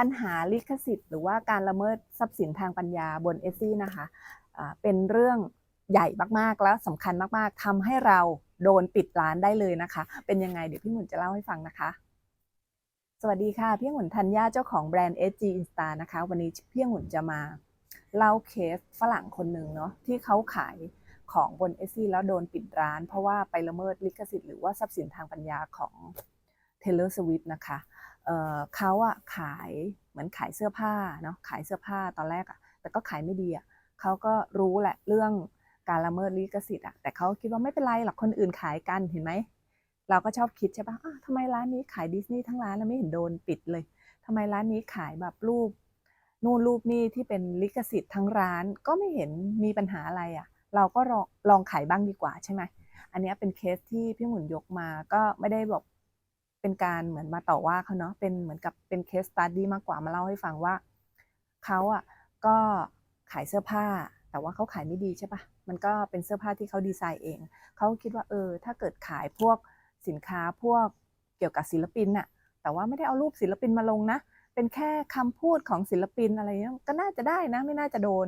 ปัญหาลิขสิทธิ์ หรือว่าการละเมิดทรัพย์สินทางปัญญาบนเอซี่นะคะเป็นเรื่องใหญ่มากๆและสำคัญมากๆทำให้เราโดนปิดร้านได้เลยนะคะ เป็นยังไงเดี๋ยวพี่หมุนจะเล่าให้ฟังนะคะ สวัสดีค่ะ พี่หมุนธัญญาเจ้าของแบรนด์ SG Insta นะคะ วันนี้พี่หมุนจะมาเล่าเคสฝรั่งคนหนึ่งเนาะที่เขาขายของบน Etsy แล้วโดนปิดร้าน เพราะว่าไปละเมิดลิขสิทธิ์หรือว่าทรัพย์สินทางปัญญาของ Taylor Swift นะคะ เขาอะขายเหมือนขายเสื้อผ้าเนาะขายเสื้อผ้าตอนแรกอะแต่ก็ขายไม่ดีอะเขาก็รู้แหละเรื่องการละเมิดลิขสิทธิ์อะแต่เขาคิดว่าไม่เป็นไรหรอกคนอื่นขายกันเห็นไหมเราก็ชอบคิดใช่ปะ่ะทำไมร้านนี้ขายดิสนีย์ทั้งร้านแล้วไม่เห็นโดนปิดเลยทำไมร้านนี้ขายแบบรูปนู่นรูปนี่ที่เป็นลิขสิทธิ์ทั้งร้านก็ไม่เห็นมีปัญหาอะไรอะ่ะ เราก็ลองลองขายบ้างดีกว่าใช่ไหมอันนี้เป็นเคสที่พี่หมุนยกมาก็ไม่ได้แบบ เป็นการเหมือนมาต่อว่าเขาเนาะเป็นเหมือนกับเป็นเคสตัดดี้มากกว่ามาเล่าให้ฟังว่าเขาอะก็ขายเสื้อผ้า แต่ว่าเขาขายไม่ดีใช่ปะมันก็เป็นเสื้อผ้าที่เขาดีไซน์เองเขาคิดว่าเออ ถ้าเกิดขายพวกสินค้าพวกเกี่ยวกับศิลปินน่ะแต่ว่าไม่ได้เอารูปศิลปินมาลงนะ เป็นแค่คำพูดของศิลปินอะไรเงี้ยก็น่าจะได้นะไม่น่าจะโดน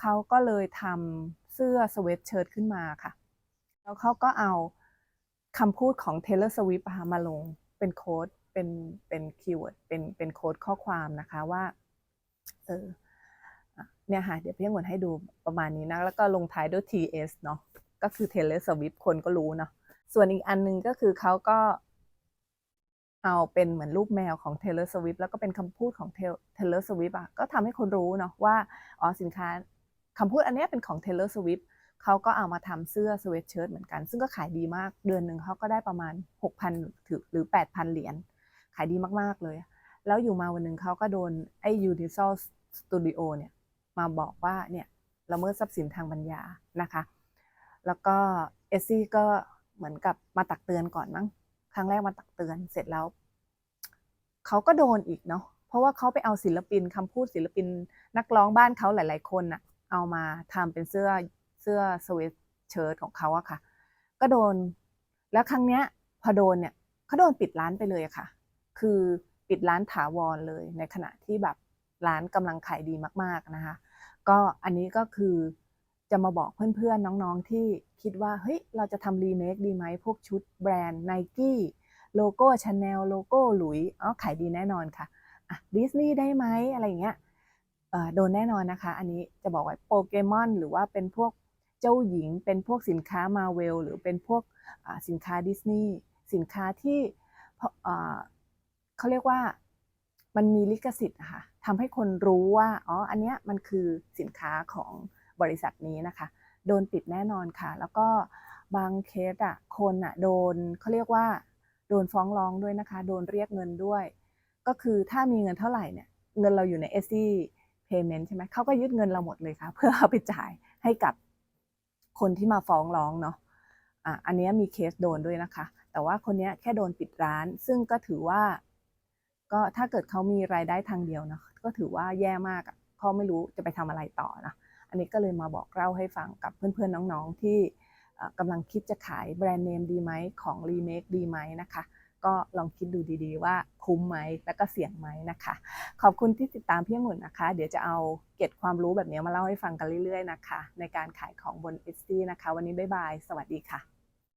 เขาก็เลยทำเสื้อสเวตเชิ้ตขึ้นมาค่ะ แล้วเขาก็เอาคำพูดของ Taylor Swift อะมาลง เป็นโค้ดเป็นเป็นคีย์เวิร์ดเป็นเป็นโค้ดข้อความนะคะว่าเออเนี่ยค่ะ เดี๋ยวพี่หวนให้ดูประมาณนี้นะ แล้วก็ลงท้ายด้วย TS เนาะก็คือ Taylor Swift คนก็รู้เนาะส่วนอีกอันหนึงก็คือเขาก็เอาเป็นเหมือนรูปแมวของ Taylor Swift แล้วก็เป็นคำพูดของ Taylor Swift อะก็ทำให้คนรู้เนาะว่าอ๋อสินค้าคำพูดอันเนี้ยเป็นของ Taylor Swift เขาก็เอามาทำเสื้อสเวตเชิ้ตเหมือนกัน ซึ่งก็ขายดีมาก เดือนหนึ่งเขาก็ได้ประมาณ 6,000ถึงหรือ 8,000 เหรียญ ขายดีมากๆเลย แล้วอยู่มาวันหนึ่งเขาก็โดนไอ้ Universal Studio เนี่ยมาบอกว่าเนี่ยละเมิดทรัพย์สินทางปัญญานะคะ แล้วก็เอซี่ก็เหมือนกับมาตักเตือนก่อนมั้ง ครั้งแรกมาตักเตือนเสร็จแล้วเขาก็โดนอีกเนาะ เพราะว่าเขาไปเอาศิลปินคำพูดศิลปินนักร้องบ้านเขาหลาย ๆ คนน่ะเอามาทำเป็นเสื้อ เสื้อสเวตเชิ้ตของเขาอะค่ะ ก็โดน แล้วครั้งเนี้ยพอโดนเนี่ยเขาโดนปิดร้านไปเลยอะค่ะ คือปิดร้านถาวรเลย ในขณะที่แบบร้านกำลังขายดีมาก ๆนะคะ ก็อันนี้ก็คือจะมาบอกเพื่อนๆน้องๆที่คิดว่าเฮ้ยเราจะทำรีเมคดีไหมพวกชุดแบรนด์ไนกี้โลโก้ชาแนลโลโก้หลุยอ๋อขายดีแน่นอนค่ะอะดิสนีย์ได้ไหมอะไรอย่างเงี้ยเออโดนแน่นอนนะคะ อันนี้จะบอกว่าโปเกมอนหรือว่าเป็นพวก เจ้าหญิง เป็นพวกสินค้ามาเวลหรือเป็นพวกสินค้าดิสนีย์สินค้าที่เขาเรียกว่ามันมีลิขสิทธิ์นะคะทำให้คนรู้ว่าอ๋ออันเนี้ยมันคือสินค้าของบริษัทนี้นะคะ โดนปิดแน่นอนค่ะ แล้วก็บางเคสอะคนอะโดนเขาเรียกว่า โดนฟ้องร้องด้วยนะคะ โดนเรียกเงินด้วย ก็คือถ้ามีเงินเท่าไหร่เนี่ยเงินเราอยู่ใน s อ Payment ใช่ไหมเขาก็ยึดเงินเราหมดเลยค่ะ เพื่อเอาไปจ่ายให้กับ คนที่มาฟ้องร้องเนาะอะอันนี้มีเคสโดนด้วยนะคะ แต่ว่าคนนี้แค่โดนปิดร้าน ซึ่งก็ถือว่า ก็ถ้าเกิดเขามีรายได้ทางเดียวนะก็ถือว่าแย่มากเขาไม่รู้จะไปทำอะไรต่อนะอันนี้ก็เลยมาบอกเล่าให้ฟังกับเพื่อนๆน้องๆที่กำลังคิดจะขายแบรนด์เนมดีไหมของรีเมคดีไหมนะคะ ก็ลองคิดดูดีๆ ว่าคุ้มไหมแล้วก็เสี่ยงไหมนะคะ ขอบคุณที่ติดตามพี่องุ่นนะคะ เดี๋ยวจะเอาเก็บความรู้แบบนี้มาเล่าให้ฟังกันเรื่อยๆนะคะ ในการขายของบน Etsy นะคะ วันนี้บ๊ายบาย สวัสดีค่ะ